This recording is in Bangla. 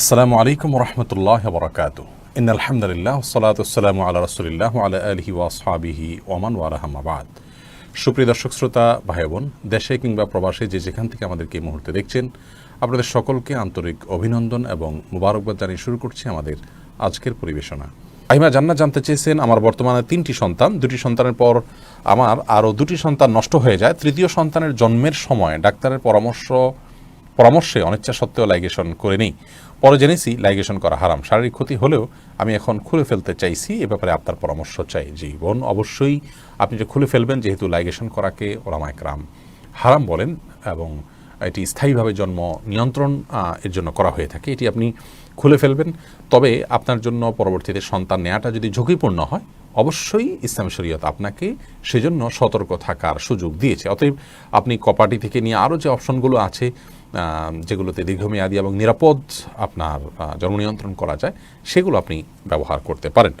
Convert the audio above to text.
আসসালামু আলাইকুম রহমতুল্লাহ বরকাত ইন আলহামদুলিল্লাহ সালাতাম আল্লাহ রসুলিল্লাহ আলা আলহি ওয়াসহাবিহি ওমান ওয়ারাহমাবাদ সুপ্রিয় দর্শক, শ্রোতা ভাই বোন দেশে কিংবা প্রবাসে যে যেখান থেকে আমাদেরকে এই মুহূর্তে দেখছেন, আপনাদের সকলকে আন্তরিক অভিনন্দন এবং মুবারকবাদ জানিয়ে শুরু করছি আমাদের আজকের পরিবেশনা। আহিমা জান্নাত জানতে চেয়েছেন, আমার বর্তমানে তিনটি সন্তান, দুটি সন্তানের পর আমার আরও দুটি সন্তান নষ্ট হয়ে যায়। তৃতীয় সন্তানের জন্মের সময় ডাক্তারের পরামর্শ পরামর্শে অনিচ্ছা সত্ত্বেও লাইগেশন করে নেই। পরে জেনেছি লাইগেশন করা হারাম। শারীরিক ক্ষতি হলেও আমি এখন খুলে ফেলতে চাইছি, এ ব্যাপারে আপনার পরামর্শ চাই। জি, বোন, অবশ্যই আপনি যে খুলে ফেলবেন, যেহেতু লাইগেশন করাকে ওলামায়করাম হারাম বলেন এবং এটি স্থায়ীভাবে জন্ম নিয়ন্ত্রণ এর জন্য করা হয়ে থাকে, এটি আপনি খুলে ফেলবেন। তবে আপনার জন্য পরবর্তীতে সন্তান নেওয়াটা যদি ঝুঁকিপূর্ণ হয় অবশ্যই ইসলাম শরীয়ত আপনাকে সেজন্য সতর্ক থাকার সুযোগ দিয়েছে। অতএব আপনি কপাটি থেকে নিয়ে আরও যে অপশনগুলো আছে যেগুলোতে দীর্ঘমেয়াদী এবং নিরাপদ আপনার জন্ম নিয়ন্ত্রণ করা যায়, সেগুলো আপনি ব্যবহার করতে পারেন।